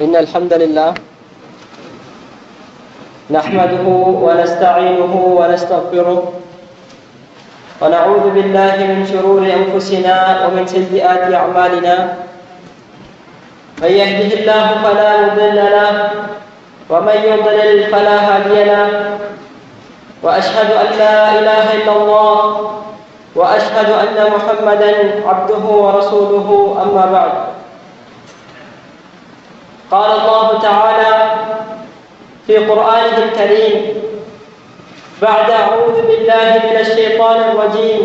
إن الحمد لله نحمده ونستعينه ونستغفره ونعوذ بالله من شرور أنفسنا ومن سيئات أعمالنا من يهده الله فلا مضل له ومن يضلل فلا هادي له وأشهد أن لا إله إلا الله وأشهد أن محمدا عبده ورسوله أما بعد قال الله تعالى في قرآنه الكريم بعد أعوذ بالله من الشيطان الرجيم.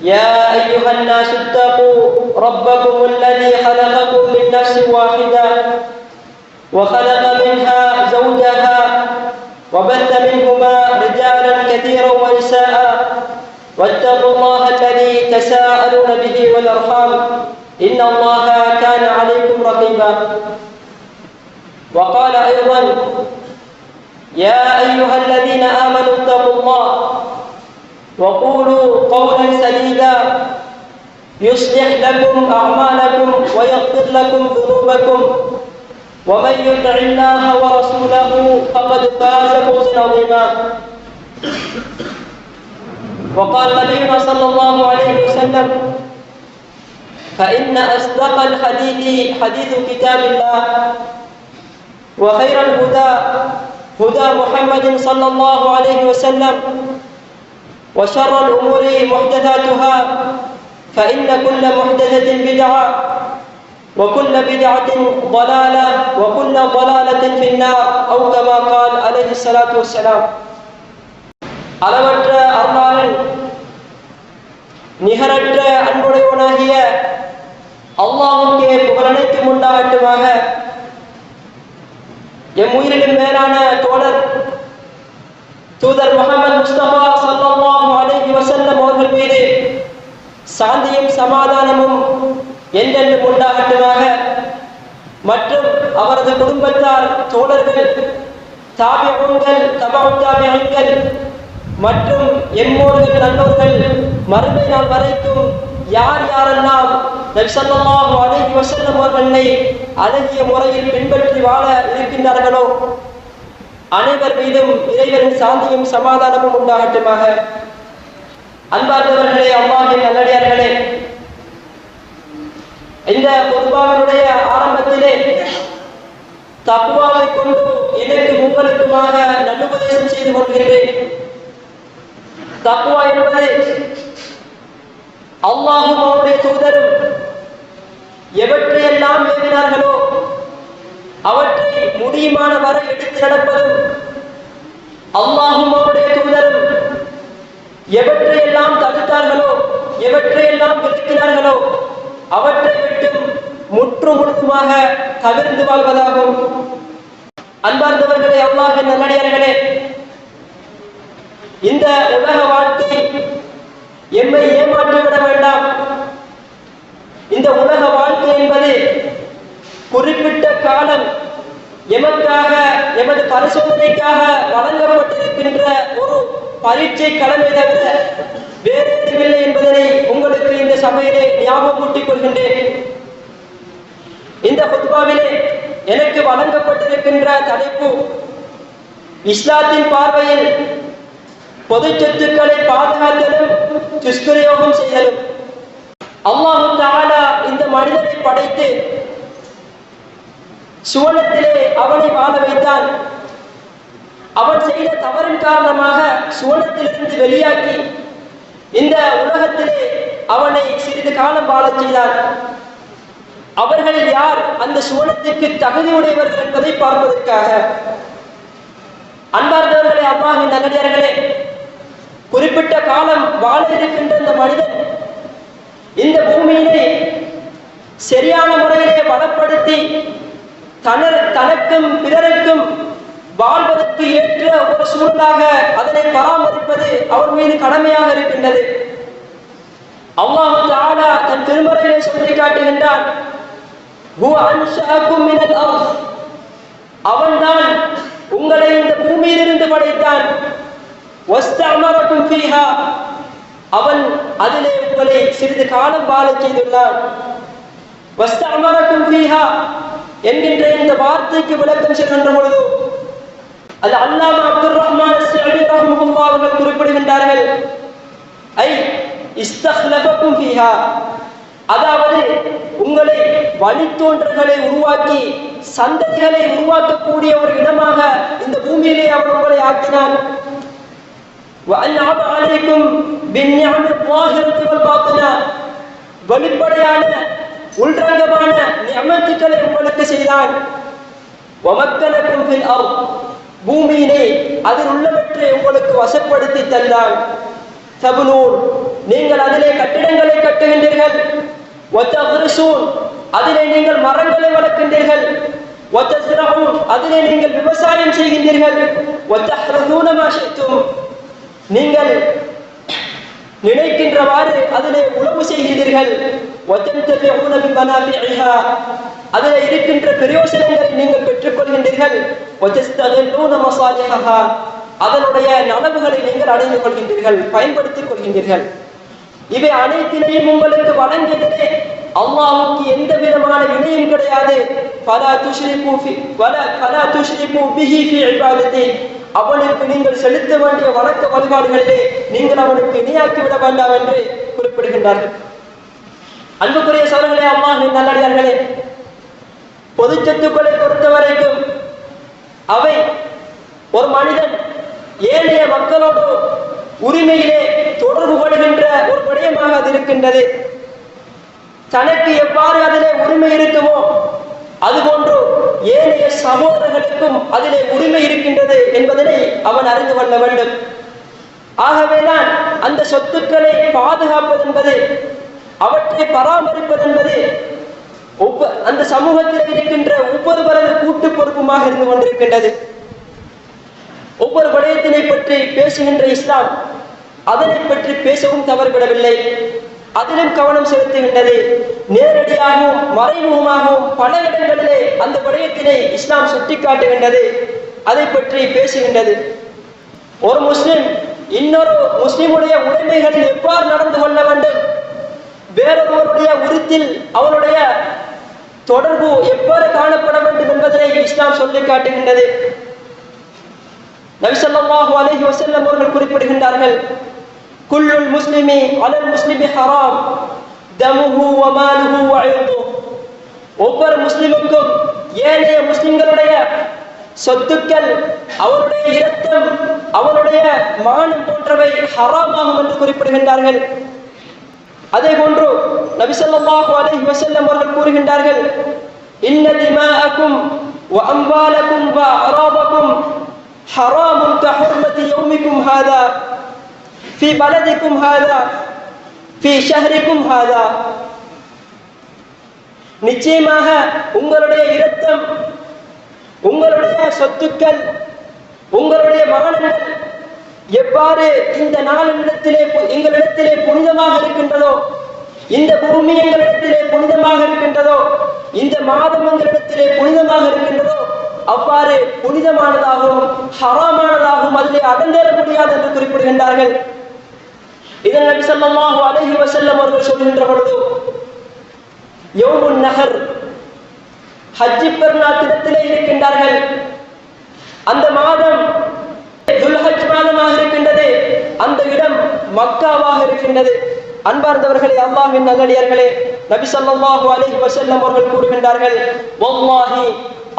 يا أيها الناس اتقوا ربكم الذي خلقكم من نفس واحدة وخلق منها زوجها وبث منهما رجالا كثيرا ونساء. واتقوا الله الذي تساءلون به والأرحام. إن الله كان عليكم رقيبا. وقال أيضا يا أيها الذين آمنوا اتقوا الله وقولوا قولا سديدا. يصلح لكم أعمالكم ويغفر لكم ذنوبكم. ومن يطع الله ورسوله فقد فاز فوزا عظيما. وقال نبينا صلى الله عليه وسلم فإن أصدق الحديث حديث كتاب الله وخير الهدى هدى محمد صلى الله عليه وسلم وشر الأمور محدثاتها فإن كل محدثة بدعة وكل بدعة ضلالة وكل ضلالة في النار أو كما قال عليه الصلاة والسلام அளவற்ற அருளாளன் நிகரற்ற அன்புடையவனாகிய அல்லாவுக்கே புகழனைத்தும் உண்டாகட்டுமாக எம் உயிரிலும் மேலான தோழர் தூதர் முகமது முஸ்தபா சல்லாஹு அலைஹி வசல்லம் அவர்கள் மீது சாந்தியும் சமாதானமும் என்றென்றும் உண்டாகட்டுமாக. மற்றும் அவரது குடும்பத்தார் தோழர்கள் தாபியங்கள் தபாத்தாபியங்கள் மற்றும் எம்மோர்கள் நல்லோர்கள் மறுமை நாள் வரைக்கும் யார் யாரெல்லாம் நபிசல்லாஹு அழகி வசல்லம் அவர்களை அழகிய முறையில் பின்பற்றி வாழ இருக்கின்றார்களோ அனைவர் மீதும் இறைவரின் சாந்தியும் சமாதானமும் உண்டாகட்டுமாக. அன்பார்ந்தவர்களே அம்மாவின் நல்லடியார்களே இந்த பொதுவாவினுடைய ஆரம்பத்திலே தப்புவாவை கொண்டு எனக்கு உங்களுக்குமாக நல்லுபதேசம் செய்து கொள்கிறேன் தப்புவா என்பது அல்லாஹும் அவருடைய தூதரும் எவற்றையெல்லாம் ஏவினார்களோ அவற்றை முடியுமான வரை எடுத்து நடப்பதும் அல்லாஹும் அவருடைய தூதரும் எவற்றையெல்லாம் தடுத்தார்களோ எவற்றையெல்லாம் விதிக்கிறார்களோ அவற்றை விட்டும் முற்று முழுதுமாக தவிர்த்து வாழ்வதாகும். அன்பார்ந்தவர்களே அல்லாஹின் நல்லடியார்களே இந்த உலக வாழ்க்கை எம்மை ஏமாற்றிவிட வேண்டாம். இந்த உலக வாழ்க்கை என்பது குறிப்பிட்ட காலம் எமக்காக எமது பரிசோதனைக்காக வழங்கப்பட்டிருக்கின்ற ஒரு பரீட்சை கடமை தவிர வேறு எதுவில்லை என்பதனை உங்களுக்கு இந்த சபையிலே ஞாபகமூட்டிக் கொள்கின்றேன். இந்த புத்பாவிலே எனக்கு வழங்கப்பட்டிருக்கின்ற தலைப்பு இஸ்லாத்தின் பார்வையில் பொது சொத்துக்களை பாதுகாத்தலும் துஷ்பிரயோகம் செய்தலும் அல்லாஹு தாலா இந்த மனிதனை படைத்து சுவனத்திலே அவனை வாழ வைத்தான் அவன் செய்த தவறின் காரணமாக சுவனத்திலிருந்து வெளியாக்கி இந்த உலகத்திலே அவனை சிறிது காலம் வாழ செய்தான் அவர்களில் யார் அந்த சுவனத்திற்கு தகுதியுடையவர்கள் என்பதை பார்ப்பதற்காக அன்பார்ந்தவர்களே அம்மாவின் நகரியர்களே குறிப்பிட்ட காலம் வாழ இருக்கின்ற இந்த மனிதன் இந்த பூமியிலே சரியான முறையிலே வளப்படுத்தி தனர் தனக்கும் பிறருக்கும் வாழ்வதற்கு ஏற்ற ஒரு சூழலாக அதனை பராமரிப்பது அவர் மீது கடமையாக இருக்கின்றது. அல்லாஹு தாலா தன் திருமறையிலே சொல்லி காட்டுகின்றான் அவன்தான் உங்களை இந்த பூமியிலிருந்து படைத்தான். அவன் அதிலே உங்களை சிறிது காலம் வாழ செய்துள்ளான். என்கின்ற இந்த வார்த்தைக்கு விளக்கம் செல்கின்ற பொழுது அது அல்லாம அப்துல் ரஹ்மான் அவர்கள் குறிப்பிடுகின்றார்கள் ஐ இஸ்தஹ்லபக்கும் ஃபீஹா. அதாவது உங்களை வழித்தோன்றல்களை உருவாக்கி சந்ததிகளை உருவாக்கக்கூடிய ஒரு இடமாக இந்த பூமியிலே அவர் உங்களை ஆக்கினான். وأنعم عليكم بالنعم الظاهرة والباطنة வெளிப்படையான உள்ரங்கமான நியமத்துக்களை உங்களுக்கு செய்தான் ومكنكم في الأرض பூமியினை அதில் உள்ளவற்றை உங்களுக்கு வசப்படுத்தி தந்தான் தபுனூர் நீங்கள் அதிலே கட்டிடங்களை கட்டுகின்றீர்கள் ஒத்தகுருசூன் அதிலே நீங்கள் மரங்களை வளர்க்கின்றீர்கள் ஒத்தசிரகும் அதிலே நீங்கள் விவசாயம் செய்கின்றீர்கள் ஒத்தஹ்ரதூன மாஷித்தும் நீங்கள் நினைக்கின்றவாறு அதிலே உழவு செய்கிறீர்கள். அதில் இருக்கின்ற பிரயோசனங்களை நீங்கள் பெற்றுக்கொள்கின்றீர்கள். அதனுடைய நனவுகளை நீங்கள் அடைந்து கொள்கின்றீர்கள் பயன்படுத்திக் கொள்கின்றீர்கள். இவை அனைத்திலையும் உங்களுக்கு வழங்கியதிலே அல்லாஹுக்கு எந்த விதமான இணையும் கிடையாது. பல துஷ்ரிப்பு பல பல துஷ்ரிப்பு பிஹி ஃபி அவனுக்கு நீங்கள் செலுத்த வேண்டிய வணக்க வழிபாடுகளிலே நீங்கள் அவனுக்கு இணையாக்கி விட வேண்டாம் என்று குறிப்பிடுகின்றார்கள். அன்புக்குரிய சோழர்களே அம்மா நல்லடியார்களே பொது சொத்துக்களை பொறுத்த வரைக்கும் அவை ஒரு மனிதன் ஏழைய மக்களோடு உரிமையிலே தொடர்பு கொள்கின்ற ஒரு விடயமாக அது இருக்கின்றது. தனக்கு எவ்வாறு அதிலே உரிமை இருக்குமோ அதுபோன்று ஏனைய சகோதரர்களுக்கும் அதிலே உரிமை இருக்கின்றது என்பதனை அவன் அறிந்து கொள்ள வேண்டும். ஆகவேதான் அந்த சொத்துக்களை பாதுகாப்பது என்பது அவற்றை பராமரிப்பது என்பது அந்த சமூகத்தில் இருக்கின்ற ஒவ்வொருவரது கூட்டு பொறுப்புமாக இருந்து கொண்டிருக்கின்றது. ஒவ்வொரு விடயத்தினை பற்றி பேசுகின்ற இஸ்லாம் அதனை பற்றி பேசவும் தவறுபடவில்லை. அதிலும் கவனம் செலுத்துகின்றது. நேரடியாகவும் மறைமுகமாகவும் பல இடங்களிலே அந்த விடயத்தினை இஸ்லாம் சுட்டிக்காட்டுகின்றது. அதை பற்றி பேசுகின்றது. ஒரு முஸ்லிம் இன்னொரு முஸ்லிமுடைய உடைமைகளில் எவ்வாறு நடந்து கொள்ள வேண்டும்? வேறொருவருடைய உருத்தில் அவனுடைய தொடர்பு எவ்வாறு காணப்பட வேண்டும் என்பதனை இஸ்லாம் சொல்லி காட்டுகின்றது நபி அலஹி வசல்லம் அவர்கள் குறிப்பிடுகின்றார்கள் குல்லுல் முஸ்லிமி அலல் முஸ்லிமி ஹராம். தமுஹு வ மாலுஹு ஒவ்வொரு முஸ்லிமுக்கும் ஏனைய முஸ்லிம்களுடைய சொத்துக்கள் அவருடைய இரத்தம் அவருடைய மானம் போன்றவை ஹராமாகும் என்று குறிப்பிடுகின்றார்கள். அதே போன்று நபிசல்லாஹு அலைஹி வஸல்லம் அவர்கள் கூறுகின்றார்கள் இன்ன திமாஅக்கும் வ அம்வாலக்கும் வ அராபக்கும் ஹராமுன் கஹுர்மதி யௌமிக்கும் ஹாதா ஃபி பலதிக்கும் ஹாதா. நிச்சயமாக உங்களுடைய இரத்தம் உங்களுடைய சொத்துக்கள் உங்களுடைய மகன்கள் எவ்வாறு இந்த நாளிடத்திலே பு- எங்களிடத்திலே புனிதமாக இருக்கின்றதோ இந்த பூமி எங்களிடத்திலே புனிதமாக இருக்கின்றதோ இந்த மாதம் எங்களிடத்திலே புனிதமாக இருக்கின்றதோ அவ்வாறு புனிதமானதாகவும் ஹராமானதாகவும் அதிலே அடங்கேற முடியாது என்று குறிப்பிடுகின்றார்கள். இதன் நபி சல்லாஹு அலஹி வசல்லம் அவர்கள் சொல்கின்ற பொழுது யௌமுன் நகர் ஹஜ்ஜி பெருநாத்திடத்திலே இருக்கின்றார்கள். அந்த மாதம் துல்ஹஜ் மாதமாக இருக்கின்றது. அந்த இடம் மக்காவாக இருக்கின்றது. அன்பார்ந்தவர்களே அல்லாஹ்வின் நல்லடியார்களே நபி ஸல்லல்லாஹு அலஹி வசல்லம் அவர்கள் கூறுகின்றார்கள் வல்லாஹி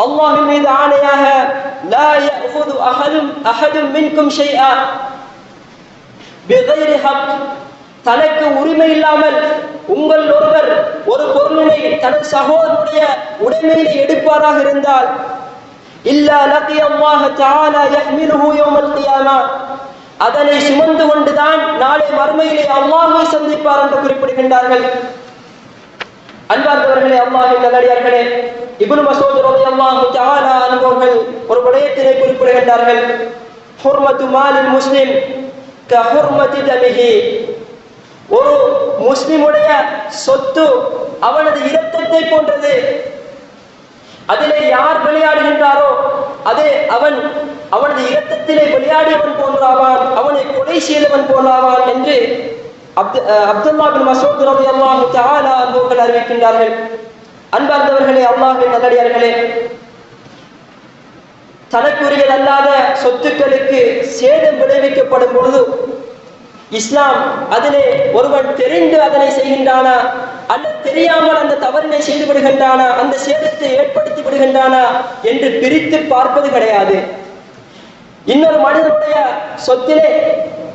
அல்லாஹ்வின் மீது ஆணையாக லா யஃபுது அஹதும் அஹதும் மின்கும் ஷைஆ. தனக்கு உரிமை இல்லாமல் உங்கள் ஒருவர் ஒரு பொருளினை தனது சகோதரனுடைய உடைமையை எடுப்பாராக இருந்தால் இல்லா லகி அல்லாஹ் தஆலா யஹ்மிலுஹு யௌமல் கியாமா அதனை சுமந்து கொண்டுதான் நாளை மறுமையிலே அல்லாஹ்வை சந்திப்பார் என்று குறிப்பிடுகின்றார்கள். அன்பார்ந்தவர்களே அல்லாஹின் நல்லடியார்களே இப்னு மசூத் ரலியல்லாஹு தஆலா அன்ஹுவர்கள் ஒரு விடயத்திலே குறிப்பிடுகின்றார்கள். ஹுர்மத்து மாலில் முஸ்லிம் கஹுர்மதி தமிகி ஒரு முஸ்லிமுடைய சொத்து அவனது இரத்தத்தை போன்றது. அதிலே யார் விளையாடுகின்றாரோ அதே அவன் அவனது இரத்தத்திலே விளையாடியவன் போன்றாவான் அவனை கொலை செய்தவன் போன்றாவான் என்று அப்து அப்துல்லா பின் மசூத் ரவி அல்லாஹு அறிவிக்கின்றார்கள். அன்பார்ந்தவர்களே அல்லாஹின் நல்லடியார்களே தனக்குரியதல்லாத சொத்துக்களுக்கு சேதம் விளைவிக்கப்படும் பொழுது இஸ்லாம் அதிலே ஒருவன் தெரிந்து அதனை செய்கின்றானா? அல்லது தெரியாமல் அந்த தவறினை செய்து விடுகின்றானா? அந்த சேதத்தை ஏற்படுத்தி விடுகின்றானா? என்று பிரித்து பார்ப்பது கிடையாது. இன்னொரு மனிதனுடைய சொத்திலே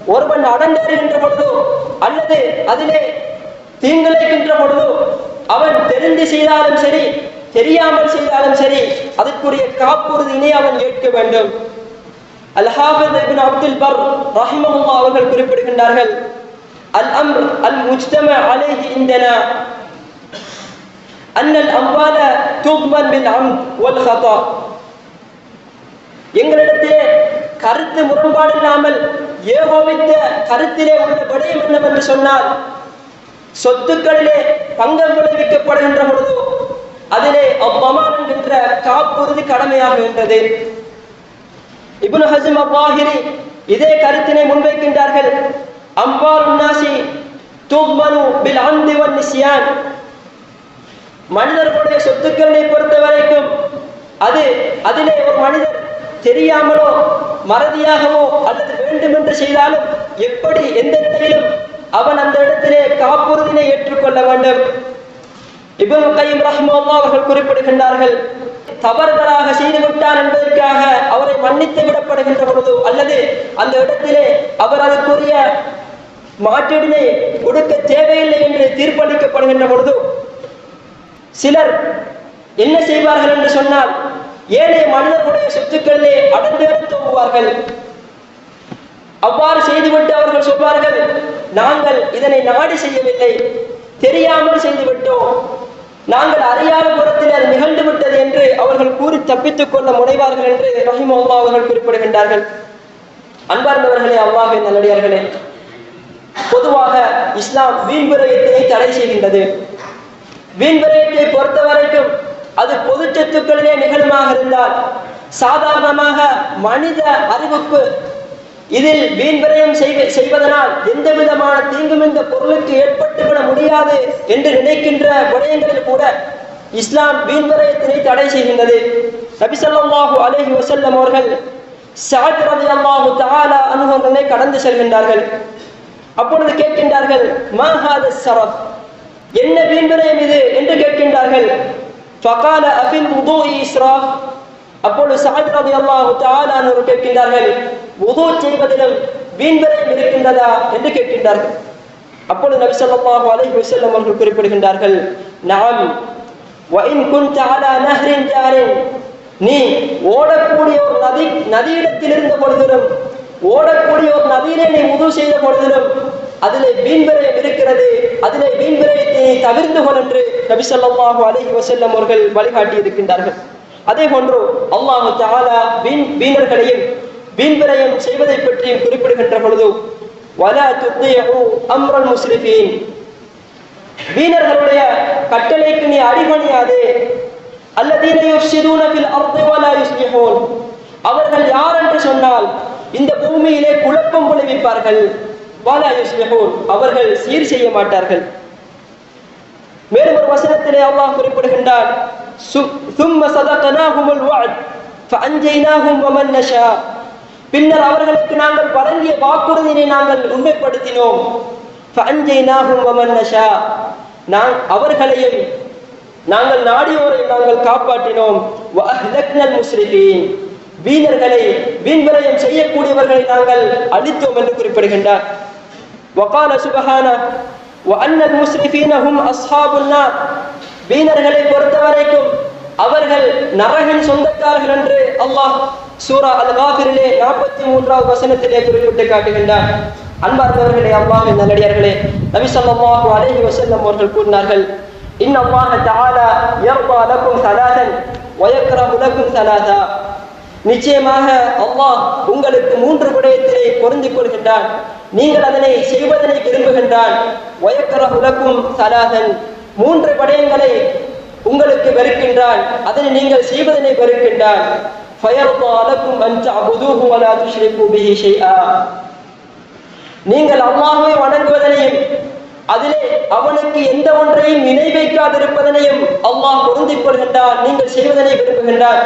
ஒருவன் அடங்கேறுகின்ற பொழுதோ அல்லது அதிலே தீங்கிழைக்கின்ற பொழுதோ அவன் தெரிந்து செய்தாலும் சரி தெரியாமல் செய்தாலும் சரி அதற்குரிய காப்புறுதியினை அவன் ஏற்க வேண்டும். அல்ஹாபத் இப்னு அப்துல் பர் ரஹிமஹுல்லாஹ் அவர்கள் குறிப்பிடுகின்றார்கள் அல் அம்ர் அல் முஜ்தம அலைஹி இந்தனா அன் அல் அம்வால துக்மன் பில் அம்த் வல் ஹதா எங்களிடத்திலே கருத்து முரண்பாடு இல்லாமல் ஏகோபித்த கருத்திலே உள்ள விடயம் என்னவென்று சொன்னால் சொத்துக்களிலே பங்கம் விளைவிக்கப்படுகின்ற பொழுது அதிலே அவ்வமான் என்கின்ற காப்புறுதி கடமையாகின்றது இப்னு ஹசிம் அப்பாஹிரி இதே கருத்தினை முன்வைக்கின்றார்கள். அம்பால் உன்னாசி தூமனு பில் அந்தி நிசியான் மனிதர்களுடைய சொத்துக்களை பொறுத்த வரைக்கும் அது அதிலே ஒரு மனிதர் தெரியாமலோ மறதியாகவோ அல்லது வேண்டுமென்று செய்தாலும் எப்படி எந்த நிலையிலும் அவன் அந்த இடத்திலே காப்புறுதினை ஏற்றுக்கொள்ள வேண்டும். இப்னு கையம் ரஹ்மல்லா அவர்கள் குறிப்பிடுகின்றார்கள் தவறுதலாக செய்து விட்டார் என்பதற்காக அவரை மன்னித்து விடப்படுகின்ற பொழுது அல்லது அந்த இடத்திலே அவர் அதற்குரிய மாற்றீடினை கொடுக்க தேவையில்லை என்று தீர்ப்பளிக்கப்படுகின்ற பொழுது சிலர் என்ன செய்வார்கள் என்று சொன்னால் ஏழை மனிதர்களுடைய சொத்துக்களிலே அடர்ந்து தூங்குவார்கள். அவ்வாறு செய்துவிட்டு அவர்கள் சொல்வார்கள் நாங்கள் இதனை நாடி செய்யவில்லை. தெரியாமல் செய்துவிட்டோம். நாங்கள் அறியாத புறத்தில் அது நிகழ்ந்து விட்டது என்று அவர்கள் கூறி தப்பித்துக் கொள்ள முனைவார்கள் என்று ரஹிமல்லா அவர்கள் குறிப்பிடுகின்றார்கள். அன்பார்ந்தவர்களே அல்லாஹின் நல்லடியார்களே பொதுவாக இஸ்லாம் வீண் விரயத்தினை தடை செய்கின்றது. வீண் விரயத்தை பொறுத்த வரைக்கும் அது பொது சொத்துக்களிலே நிகழுமாக இருந்தால் சாதாரணமாக மனித அறிவுக்கு இதில் வீண் விரயம் செய்வதனால் எந்த விதமான தீங்கும் இந்த பொருளுக்கு ஏற்பட்டுவிட முடியாது என்று நினைக்கின்ற விடயங்களில் கூட இஸ்லாம் வீண் விரயத்தினை தடை செய்கின்றது. நபிசல்லாஹு அலஹி வசல்லம் அவர்கள் சாத் ரதி அல்லாஹு தாலா அனுபவங்களை கடந்து செல்கின்றார்கள். அப்பொழுது கேட்கின்றார்கள் மாஹாத சரப் என்ன வீண் விரயம் இது? என்று கேட்கின்றார்கள். ஃபகால அபில் உதோ இஸ்ராஃப். அப்பொழுது சாத் ரதி அல்லாஹு தாலா அனுவர் கேட்கின்றார்கள் உது செய்வதிலும் வீண்வரையும் இருக்கின்றதா என்று கேட்கின்றார்கள். அப்பொழுது நபி ஸல்லல்லாஹு அலைஹி வஸல்லம் அவர்கள் குறிப்பிடுகின்றார்கள் நாம் வயின் குன் தாலா நஹரின் ஜாரின். நீ ஓடக்கூடிய ஒரு நதி நதியிடத்தில் இருந்த பொழுதிலும் ஓடக்கூடிய ஒரு நதியிலே நீ உது செய்த பொழுதிலும் அதிலே வீண்விரயம் இருக்கிறது. அதிலே வீண்விரயத்தை தவிர்ந்து கொள் என்று நபி ஸல்லல்லாஹு அலைஹி வஸல்லம் அவர்கள் வழிகாட்டி இருக்கின்றார்கள் அதே போன்று அல்லாஹு தாலா வீண் வீணர்களையும் வீண்விரயம் செய்வதை பற்றியும் குறிப்பிடுகின்ற பொழுது வலா துத்தியு அம்ரல் முஸ்லிமீன் வீணர்களுடைய கட்டளைக்கு நீ அடிபணியாதே அல்லதீன யுஃப்சிதூன ஃபில் அர்தி வலா யுஸ்லிஹூன் அவர்கள் யார் என்று சொன்னால் இந்த பூமியிலே குழப்பம் விளைவிப்பார்கள் வலா யுஸ்லிஹூன் அவர்கள் சீர் செய்ய மாட்டார்கள் மேலும் ஒரு வசனத்திலே அல்லாஹ் குறிப்பிடுகின்றான் ثم صدقناهم الوعد فأنجيناهم ومن نشاء பின்னர் அவர்களுக்கு நாங்கள் வழங்கிய வாக்குறுதியை நாங்கள் உண்மைப்படுத்தினோம் فأنجيناهم ومن نشاء நான் அவர்களையும் நாங்கள் நாடியோரை நாங்கள் காப்பாற்றினோம் وأهلكنا المسرفين வீணர்களை வீண்விரயம் செய்யக்கூடியவர்களை நாங்கள் அழித்தோம் என்று குறிப்பிடுகின்றார் وقال سبحانه وأن المسرفين هم أصحاب النار வீணர்களை பொறுத்தவரைக்கும் அவர்கள் நரகின் சொந்தக்காரர்கள் என்று அல்லாஹ் சூரா அல் காபிரிலே நாற்பத்தி மூன்றாவது வசனத்திலே குறிப்பிட்டு காட்டுகின்றார். அன்பார்ந்தவர்களே அல்லாஹின் நல்லடியார்களே நபி ஸல்லல்லாஹு அலைஹி வசல்லம் அவர்கள் கூறினார்கள் இன் தாலா தஆலா யர்தா லக்கும் ஸலாதன் வ சலாதா லக்கும் நிச்சயமாக அல்லாஹ் உங்களுக்கு மூன்று விடயத்திலே பொருந்திக் கொள்கின்றான். நீங்கள் அதனை செய்வதனை விரும்புகின்றான். வயக்கரஹு லக்கும் சலாதன் மூன்று விடயங்களை உங்களுக்கு வெறுக்கின்றான். அதனை நீங்கள் செய்வதனை வெறுக்கின்றான். فَيَرْضَى لَكُمْ أَنْ تَعْبُدُوهُ وَلَا تُشْرِكُوا بِهِ شَيْئًا நீங்கள் அல்லாஹ்வை வணங்குவதனையும் அதிலே அவனுக்கு எந்த ஒன்றையும் இணை வைக்காதிருப்பதனையும் அல்லாஹ் பொருந்திக் கொள்கின்றான் நீங்கள் செய்வதனை விரும்புகின்றான்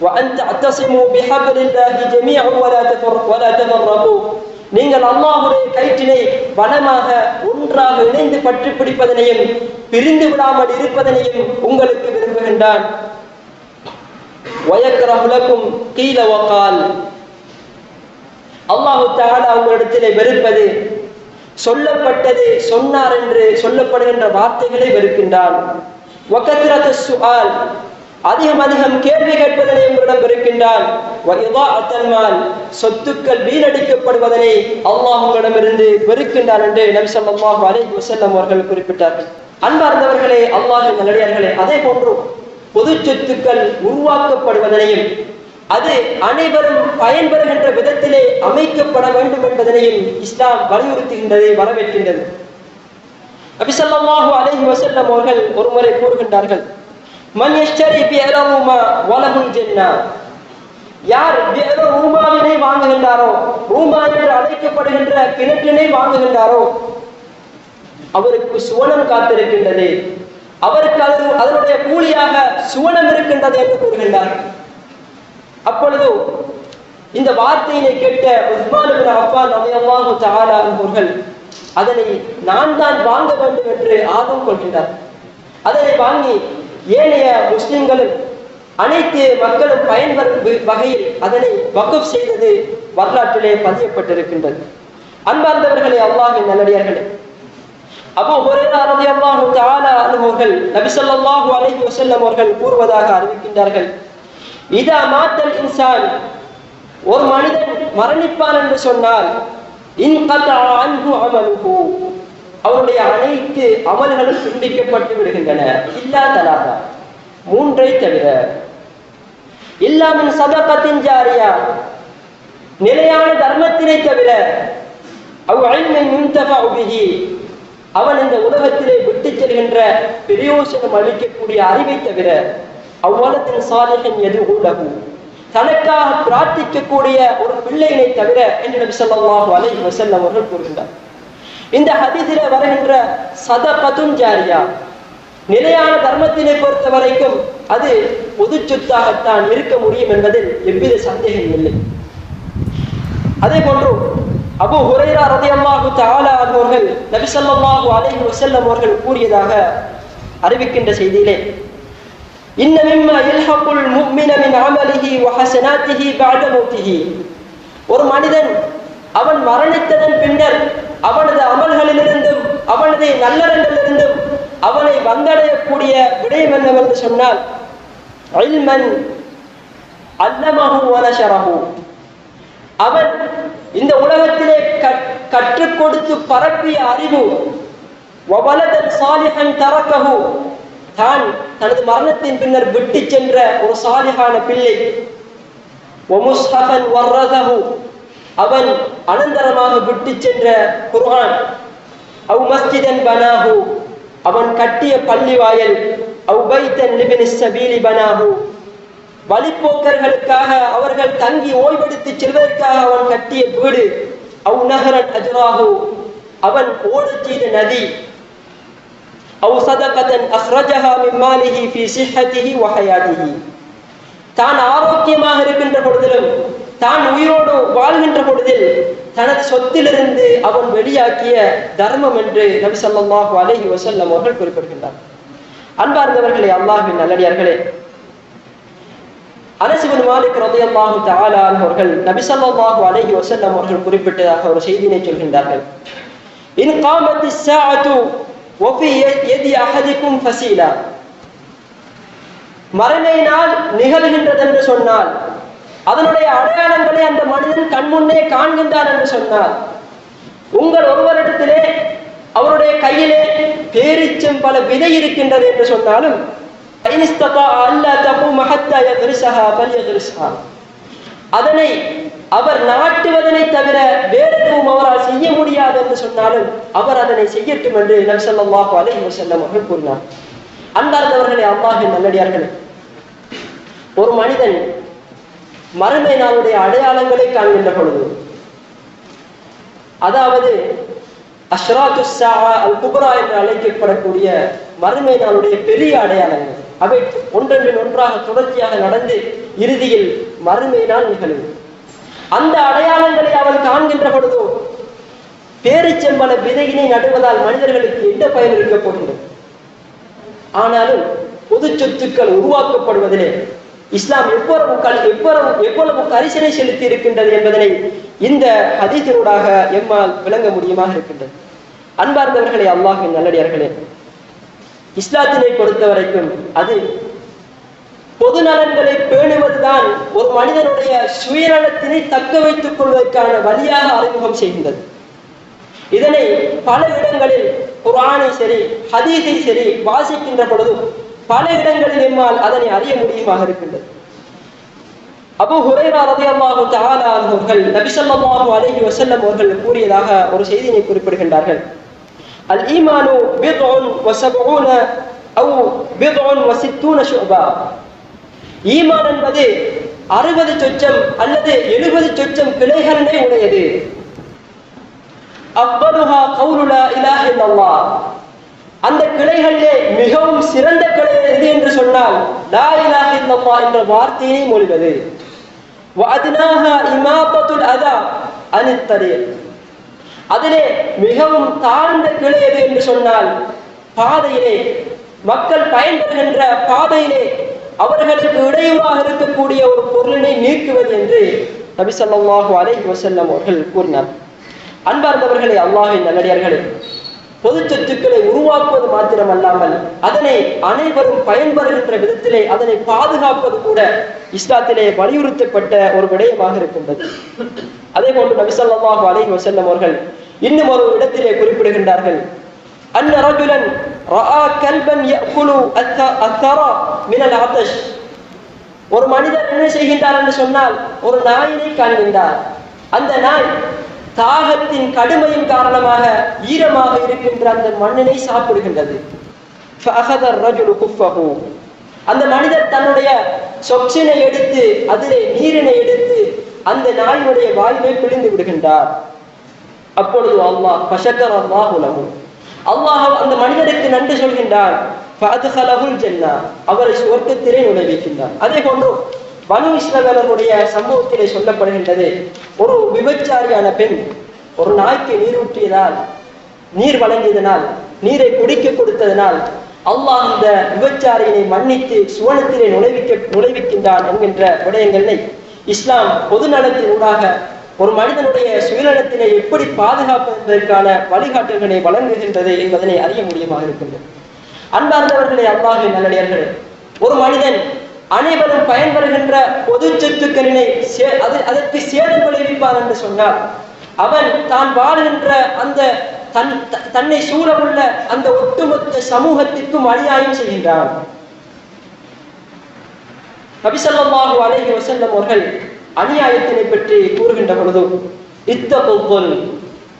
وأن تعتصموا بحبل الله جميعا ولا تفر ولا تفرقوا நீங்கள் அல்லாஹுடைய கயிற்றினை பலமாக ஒன்றாக இணைந்து பற்றி பிடிப்பதனையும் பிரிந்து விடாமல் இருப்பதனையும் உங்களுக்கு விரும்புகின்றான் வயக்கரகுலக்கும் கீழ வக்கால் அல்லாஹு தாலா உங்களிடத்திலே வெறுப்பது சொல்லப்பட்டது சொன்னார் என்று சொல்லப்படுகின்ற வார்த்தைகளை வெறுக்கின்றான் அதிகம் அதிகம் கேள்வி கேட்பதனை உங்களிடம் வெறுக்கின்றான் சொத்துக்கள் வீணடிக்கப்படுவதனை அல்லாஹ் உங்களிடமிருந்து வெறுக்கின்றான் என்று நபி ஸல்லல்லாஹு அலைஹி வசல்லம் அவர்கள் குறிப்பிட்டார்கள். அன்பார்ந்தவர்களே அல்லாஹின் நல்லடியார்களே அதே போன்று பொது சொத்துக்கள் உருவாக்கப்படுவதனையும் அது அனைவரும் பயன்பெறுகின்ற விதத்திலே அமைக்கப்பட வேண்டும் என்பதனையும் இஸ்லாம் வலியுறுத்துகின்றதை வரவேற்கின்றது. அபிசல்லமாக அலைஹி வசல்லம் அவர்கள் ஒருமுறை கூறுகின்றார்கள் மன் யஷ்தரி பிஅல ரூமா வலகுல் யார் பிஅல ரூமாவினை வாங்குகின்றாரோ ரூமா என்று அழைக்கப்படுகின்ற கிணற்றினை வாங்குகின்றாரோ அவருக்கு சுவனம் காத்திருக்கின்றது. அவருக்கு அது அதனுடைய கூலியாக சுவனம் இருக்கின்றது என்று கூறுகின்றார். அப்பொழுது இந்த வார்த்தையினை கேட்ட உஸ்மான் இப்னு அஃபான் ரலியல்லாஹு தஆலா அதனை நான் தான் வாங்க வேண்டும் என்று ஆர்வம் கொள்கின்றார். அதனை வாங்கி ஏனைய முஸ்லிம்களும் அனைத்து மக்களும் பயன்பெறும் வகையில் அதனை வகுப் செய்தது வரலாற்றிலே பதியப்பட்டிருக்கின்றது. அன்பார்ந்தவர்களே அல்லாஹின் நல்லடியார்களே அபு ஹுரைரா ரலியல்லாஹு தஆலா அன்ஹுவர்கள் நபி ஸல்லல்லாஹு அலைஹி வஸல்லம் அவர்கள் கூறுவதாக அறிவிக்கின்றார்கள். இதா மாத்தல் இன்சான் ஒரு மனிதன் மரணிப்பான் என்று சொன்னால் இன்கதா அன்ஹு அமலுஹு. அவருடைய அனைத்து அமல்களும் துண்டிக்கப்பட்டு விடுகின்றன. இல்லா தலாதா. மூன்றை தவிர. இல்லாமின் சதகத்தின் ஜாரியா. நிலையான தர்மத்தினை தவிர. அவ் அழிமை முன்தபா பிஹி. அவன் இந்த உலகத்திலே விட்டுச் செல்கின்ற பிரயோசனம் அளிக்கக்கூடிய அறிவை தவிர அவ்வளத்தின் சாதகன் எது உலகு? தனக்காக பிரார்த்திக்கக்கூடிய ஒரு பிள்ளையினை தவிர என்று நபி ஸல்லல்லாஹு அலைஹி அவர்கள் கூறுகின்றார். இந்த ஹதீஸிலே வருகின்ற சதகத்தும் ஜாரியா நிலையான தர்மத்தினை பொறுத்த வரைக்கும் அது பொது சொத்தாகத்தான் இருக்க முடியும் என்பதில் எவ்வித சந்தேகம் இல்லை. அதே போன்று அபு ஹுரைரா ரலியல்லாஹு தாலா அவர்கள் நபி ஸல்லல்லாஹு அலைஹி வசல்லம் அவர்கள் கூறியதாக அறிவிக்கின்ற செய்தியிலே இன்ன மிம்மா யல்ஹகுல் முஃமின மின் அமலிஹி வ ஹஸனாத்திஹி பஅத மௌத்திஹி. ஒரு மனிதன் அவன் மரணித்ததன் பின்னர் அவனது அமல்களிலிருந்தும் அவனது நல்லறங்களிலிருந்தும் அவனை வந்தடையக்கூடிய விடயம் என்னவென்று சொன்னால் இல்மன் அல்லமஹு வ அவன் இந்த உலகத்திலே கற்றுக் கொடுத்து பரப்பிய அறிவு வவலதன் சாலிஹன் தரக்கஹு தான் தனது மரணத்தின் பின்னர் விட்டு சென்ற ஒரு சாலிஹான பிள்ளை. வர்றதகு அவன் அனந்தரமாக விட்டு சென்ற குர்ஹான் அவ் மஸ்ஜிதன் பனாஹு அவன் கட்டிய பள்ளி வாயல் அவ் பைத்தன் லிபின் சபீலி பனாஹு. வழிப்போக்கர்களுக்காக அவர்கள் தங்கி ஓய்வெடுத்து செல்வதற்காக அவன் கட்டிய வீடு அவ் நகரன் அஜராகு அவன் ஓடச் செய்த நதி அவ் சதகதன் அஹ்ரஜஹா மின் மாலிஹி ஃபீ சிஹ்ஹதிஹி தான் ஆரோக்கியமாக இருக்கின்ற பொழுதிலும் தான் உயிரோடு வாழ்கின்ற பொழுதில் தனது சொத்திலிருந்து அவன் வெளியாக்கிய தர்மம் என்று நபி ஸல்லல்லாஹு அலஹி வசல்லம் அவர்கள் குறிப்பிடுகின்றார். அன்பார்ந்தவர்களே அல்லாஹின் நல்லடியார்களே அனசிவன் மாலிக் ரதையல்லாஹு தாலான் அவர்கள் நபிசல்லாஹு அலஹி வசல்லம் அவர்கள் குறிப்பிட்டதாக ஒரு செய்தியினை சொல்கின்றார்கள். இன் காமத்தி சாஅத்து ஒஃபி எதி அஹதிக்கும் ஃபசீலா. மரணை நிகழ்கின்றது என்று சொன்னால் அதனுடைய அடையாளங்களை அந்த மனிதன் கண்முன்னே காண்கின்றார் என்று சொன்னால் உங்கள் ஒருவரிடத்திலே அவருடைய கையிலே பேரிச்சம் பல விதை இருக்கின்றது என்று சொன்னாலும் அல்லா அதனை அவர் நாட்டுவதனை தவிர வேறெதுவும் அவரால் செய்ய முடியாது என்று சொன்னாலும் அவர் அதனை செய்யட்டும் என்று நபி ஸல்லல்லாஹு அலைஹி அவர்கள் கூறினார். அன்பார்ந்தவர்களே அல்லாஹின் நல்லடியார்களே ஒரு மனிதன் மறுமை நாளுடைய அடையாளங்களை காண்கின்ற பொழுது அதாவது அஷ்ராத்து அல் என்று அழைக்கப்படக்கூடிய மறுமை நாளுடைய பெரிய அடையாளங்கள் அவை ஒன்றன்பின் ஒன்றாக தொடர்ச்சியாக நடந்து இறுதியில் மறுமையினால் நிகழும். அந்த அடையாளங்களை அவள் காண்கின்ற பொழுதோ பேரிச்சம்பள விதையினை நடுவதால் மனிதர்களுக்கு எந்த பயன் இருக்க போகின்றது? ஆனாலும் பொது சொத்துக்கள் உருவாக்கப்படுவதிலே இஸ்லாம் எவ்வளவு கல் எவ்வளவு எவ்வளவு கரிசனை செலுத்தி இருக்கின்றது என்பதனை இந்த ஹதீஸினூடாக எம்மால் விளங்க முடியுமாக இருக்கின்றது. அன்பார்ந்தவர்களே அல்லாஹின் நல்லடியார்களே இஸ்லாத்தினை பொறுத்த வரைக்கும் அது பொது நலன்களை பேணுவதுதான் ஒரு மனிதனுடைய சுயநலத்தினை தக்க வைத்துக் கொள்வதற்கான வழியாக அறிமுகம் செய்கின்றது. இதனை பல இடங்களில் குரானை சரி ஹதீஸை சரி வாசிக்கின்ற பொழுதும் பல இடங்களில் எம்மால் அதனை அறிய முடியுமாக இருக்கின்றது. அபு ஹுரைரா ரலியல்லாஹு தஆலா அவர்கள் நபி ஸல்லல்லாஹு அலைஹி வஸல்லம் அவர்கள் கூறியதாக ஒரு செய்தியை குறிப்பிடுகின்றார்கள். الإيمان ஈமானு وسبعون أو بضع وستون பித்உன் வ ஈமான் என்பது அறுபது சொச்சம் அல்லது எழுபது சொச்சம் கிளைகளே உடையது. அவ்வளுஹா கவுலுலா இலாஹ இல்லல்லா அந்த கிளைகளிலே மிகவும் சிறந்த கிளை எது என்று சொன்னால் லா இலாஹ இல்லல்லா என்ற வார்த்தையை மொழிவது. வஅத்னாஹா இமாபத்துல் அதா அனித் அதிலே மிகவும் தாழ்ந்த கிளை எது என்று சொன்னால் பாதையிலே மக்கள் பயன்படுகின்ற பாதையிலே அவர்களுக்கு இடையூறாக இருக்கக்கூடிய ஒரு பொருளினை நீக்குவது என்று நபி ஸல்லல்லாஹு அலைஹி வஸல்லம் அவர்கள் கூறினார். அன்பார்ந்தவர்களே அல்லாஹின் நல்லடியார்களே பொது சொத்துக்களை உருவாக்குவது மாத்திரம் அல்லாமல் அதனை அனைவரும் பயன்பெறுகின்ற விதத்திலே அதனை பாதுகாப்பது கூட இஸ்லாத்திலே வலியுறுத்தப்பட்ட ஒரு விடயமாக இருக்கின்றது. அதே போன்று நபிசல்லாஹு அலை வசல்லம் அவர்கள் இன்னும் ஒரு இடத்திலே குறிப்பிடுகின்றார்கள். أن رجلا رأى كلبا يأكل الثرى من العطش ஒரு மனிதர் என்ன செய்கின்றார் என்று சொன்னால் ஒரு நாயினை காண்கின்றார். அந்த நாய் தாகத்தின் கடுமையின் காரணமாக ஈரமாக இருக்கின்ற அந்த மண்ணினை சாப்பிடுகின்றது. அந்த மனிதர் தன்னுடைய சொச்சினை எடுத்து அதிலே நீரினை எடுத்து அந்த நாயினுடைய வாய்வை பிழிந்து விடுகின்றார். அப்பொழுது அல்லாஹ் பஷக்கர் அல்லாஹ் உலகும் அல்லாஹ் அந்த மனிதருக்கு நன்றி சொல்கின்றார் அவரை சொர்க்கத்திலே நுழைவிக்கின்றார். அதே போன்று பனு இஸ்ரவேலருடைய சம்பவத்திலே சொல்லப்படுகின்றது ஒரு விபச்சாரியான பெண் ஒரு நாய்க்கு நீர் ஊற்றியதால் நீர் வழங்கியதனால் நீரை குடிக்க கொடுத்ததனால் அல்லாஹ் இந்த விபச்சாரியினை மன்னித்து சுவனத்திலே நுழைவிக்க நுழைவிக்கின்றான் என்கின்ற விடயங்களை இஸ்லாம் பொது நலத்தினூடாக ஒரு மனிதனுடைய சுயநலத்தினை எப்படி பாதுகாப்பதற்கான வழிகாட்டுதல்களை வழங்குகின்றது என்பதனை அறிய முடியுமாக இருக்கின்றது. அன்பார்ந்தவர்களே அல்லாஹின் நல்லடியார்களே ஒரு மனிதன் அனைவரும் பயன்பெறுகின்ற பொது சொத்துக்களினை சே- அது அதற்கு சேதம் விளைவிப்பார் என்று சொன்னார். அவன் தான் வாழ்கின்ற அந்த தன் தன்னை சூழவுள்ள அந்த ஒட்டுமொத்த சமூகத்திற்கும் அநியாயம் செய்கின்றான். நபிசல்லாஹு அலைஹி வஸல்லம் அவர்கள் அநியாயத்தினை பற்றி கூறுகின்ற பொழுது இத்தகுல்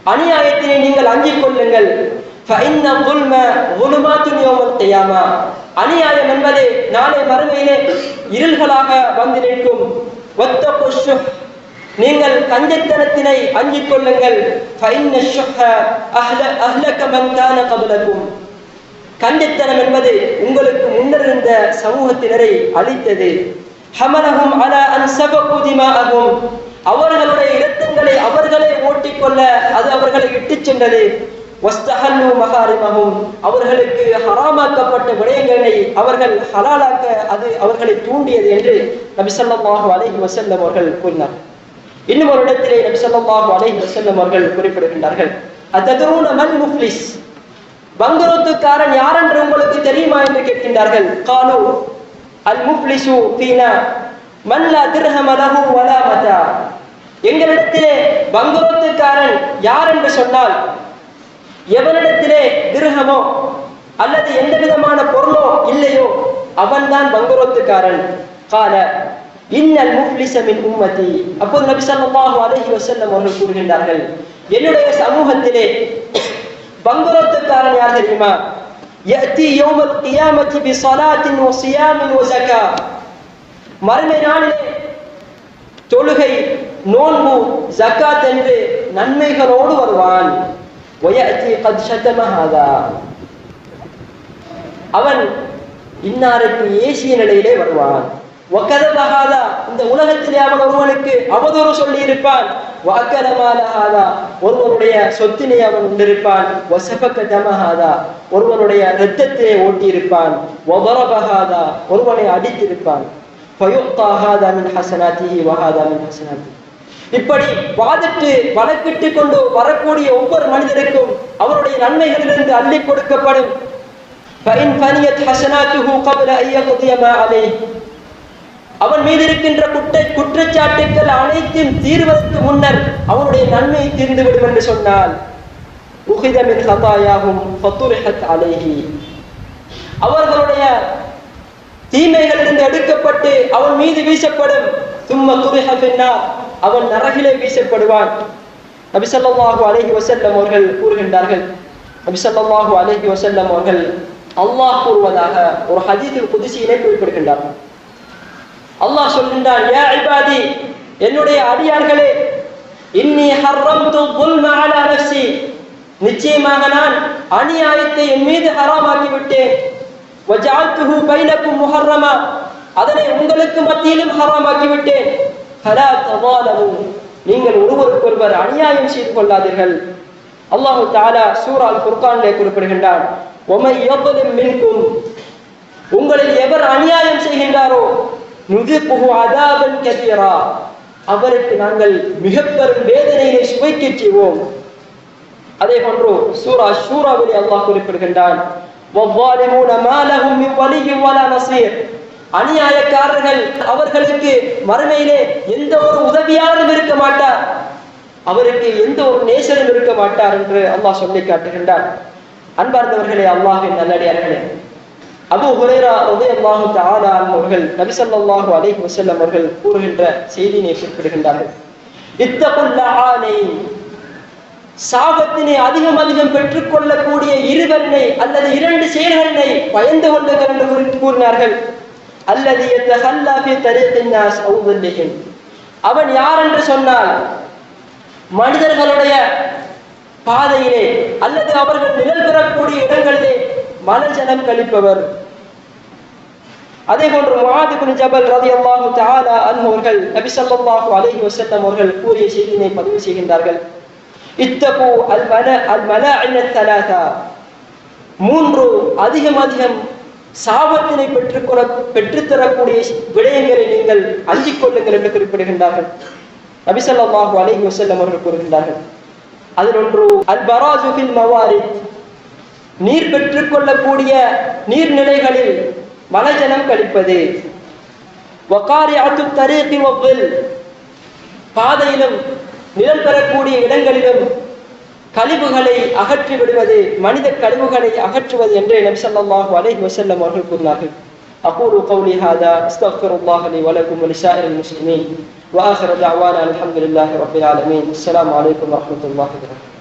அநியாயத்தினை நீங்கள் அஞ்சிக் கொள்ளுங்கள். அநியாயம் என்பதே நாளை மறுமையிலே இருள்களாக வந்து நிற்கும். நீங்கள் கஞ்சத்தனத்தினை அஞ்சிக் கொள்ளுங்கள். கஞ்சத்தனம் என்பது உங்களுக்கு முன்னிருந்த சமூகத்தினரை அளித்தது ஹமலகும் அல அவர்களுடைய இரத்தங்களை அவர்களே ஓட்டிக்கொள்ள அது அவர்களை விட்டு சென்றது. அவர்களுக்கு ஹராமாக்கப்பட்ட விடயங்களை அவர்கள் ஹலாலாக்க அது அவர்களை தூண்டியது என்று நபிசல்லமாக அலைஹி வசல்லம் அவர்கள் கூறினார். இன்னும் ஒரு இடத்திலே நபிசல்லமாக அலைஹி வசல்லம் அவர்கள் குறிப்பிடுகின்றார்கள். அததரூன மன் முஃப்லிஸ்? பங்குரோத்துக்காரன் யார் என்று உங்களுக்கு தெரியுமா? என்று கேட்கின்றார்கள். காலு அல் முஃப்லிசு தீனா மல்லா லா திர்ஹம வலா மதா. எங்களிடத்திலே பங்கரோத்துக்காரன் யார் என்று சொன்னால் எவனிடத்திலே திருஹமோ அல்லது எந்த விதமான பொருளோ இல்லையோ அவன்தான் பங்கரோத்துக்காரன் கால இன்னல் முஃப்லிஸ மின் உம்மதி அப்போது நபி ஸல்லல்லாஹு அலைஹி வஸல்லம் அவர்கள் கூறுகின்றார்கள் என்னுடைய சமூகத்திலே பங்குரத்துக்காரன் யார் தெரியுமா يأتي يوم القيامة بصلاة وصيام وزكاة மறுமை நாளிலே தொழுகை நோன்பு ஜக்காத் என்று நன்மைகளோடு வருவான் ஒயஅத்தி கத் ஷதம ஹாதா அவன் இன்னாருக்கு ஏசிய நிலையிலே வருவான் வக்கதபஹாதா இந்த உலகத்திலே அவன் ஒருவனுக்கு அவதூறு சொல்லி இருப்பான் வாக்கதமாலஹாதா ஒருவனுடைய சொத்தினை அவன் உண்டிருப்பான் வசபக்க தமஹாதா ஒருவனுடைய இரத்தத்தை ஓட்டியிருப்பான் ஒபரபஹாதா ஒருவனை அடித்திருப்பான் ஃபயுக்தாஹாதா மின் ஹசனாத்திஹி வஹாதா மின் ஹசனாதி இப்படி வாதிட்டு வழக்கிட்டு கொண்டு வரக்கூடிய ஒவ்வொரு மனிதனுக்கும் அவருடைய நன்மைகளிலிருந்து அள்ளி கொடுக்கப்படும். அவன் மீது இருக்கின்ற குட்டை குற்றச்சாட்டுகள் அனைத்தும் தீர்வதற்கு முன்னர் அவனுடைய நன்மையை தீர்ந்துவிடும் என்று சொன்னால் அவர்களுடைய தீமைகளிலிருந்து எடுக்கப்பட்டு அவன் மீது வீசப்படும். சும்மா துரிஹபின்னா அவன் நரகிலே வீசப்படுவான். நபி ஸல்லல்லாஹு வசல்லம் அவர்கள் கூறுகின்றார்கள். நபி அழகி வசல்லம் அவர்கள் அல்லாஹ் கூறுவதாக ஒரு ஹதீஸில் குதிசியிலே குறிப்பிடுகின்றார். அல்லாஹ் சொல்கின்றான் ஏ ஐபாதி என்னுடைய அடியார்களே இன்னி ஹர்ரம்து குல்ம அலா நஃப்ஸி. நிச்சயமாக நான் அநியாயத்தை என் மீது ஹராமாக்கி விட்டேன். வஜஅல்துஹு பைனக்கும் முஹர்ரமா. அதனை உங்களுக்கு மத்தியிலும் ஹராமாக்கி விட்டேன். ஹலா தவாலமும் நீங்கள் ஒருவருக்கொருவர் அநியாயம் செய்து கொள்ளாதீர்கள். அல்லாஹு தாலா சூரால் குர்கானிலே குறிப்பிடுகின்றான் உமை எவ்வளவு மின்கும். உங்களில் எவர் அநியாயம் செய்கின்றாரோ நுதிப்புகு அதாபன் கெதியரா அவருக்கு நாங்கள் மிக பெரும் வேதனையை சுவைக்க செய்வோம். அதே போன்று சூரா சூராவிலே அல்லாஹ் குறிப்பிடுகின்றான் وَالظَّالِمُونَ மூட மாலகும் مِنْ وَلِيٍّ وَلَا அநியாயக்காரர்கள் அவர்களுக்கு மறுமையிலே எந்த ஒரு உதவியாளரும் இருக்க மாட்டார். அவருக்கு எந்த ஒரு நேசரும் இருக்க மாட்டார் என்று அல்லாஹ் சொல்லி காட்டுகின்றார் அன்பார்ந்தவர்களே அல்லாஹின் நல்லடியார்களே அபு ஹுரேரா உதய தஆலா அன்ஹு அவர்கள் நபிசல்லாஹு ஸல்லல்லாஹு அலைஹி வஸல்லம் அவர்கள் கூறுகின்ற செய்தியினை குறிப்பிடுகின்றார்கள். இத்தகுல் ஆனை சாபத்தினை அதிகம் அதிகம் பெற்றுக்கொள்ளக்கூடிய இருவரினை அல்லது இரண்டு செயல்களினை பயந்து கொள்ளுங்கள் என்று கூறினார்கள். அல்லது எத்தஹல்லா ஃபி தரீகின் அவன் யார் என்று சொன்னால் மனிதர்களுடைய பாதையிலே அல்லது அவர்கள் நிழல் பெறக்கூடிய இடங்களிலே மனஜலம் கழிப்பவர். அதே போன்று முஆத் இப்னு ஜபல் ரதி அல்லாஹு தாலா அவர்கள் நபி சல்லாஹு அலைஹி வசல்லம் அவர்கள் கூறிய செய்தியினை பதிவு செய்கின்றார்கள். இத்தகு அல் மன அல் மலாஇன தலாதா. மூன்று அதிகம் அதிகம் சாபத்தினை பெற்றுக்கொள்ள பெற்றுத்தரக்கூடிய விடயங்களை நீங்கள் அஞ்சிக் கொள்ளுங்கள் என்று குறிப்பிடுகின்றார்கள். நபி அலை வசல்லம் அவர்கள் கூறுகின்றார்கள். அதில் ஒன்று அல் பராஜுகில் மவாரி நீர் பெற்றுக்கொள்ளக்கூடிய நீர்நிலைகளில் மலஜலம் கழிப்பது. வக்காரி அத்து தரீத்தி வவ்வில் பாதையிலும் நிழல் பெறக்கூடிய இடங்களிலும் கழிவுகளை அகற்றி விடுவது மனித கழிவுகளை அகற்றுவது என்று நபி ஸல்லல்லாஹு அலைஹி வஸல்லம் அவர்கள் கூறினார்கள் أقول قولي هذا استغفر الله لي ولكم ولسائر المسلمين وآخر دعوانا الحمد لله رب العالمين السلام عليكم ورحمة الله وبركاته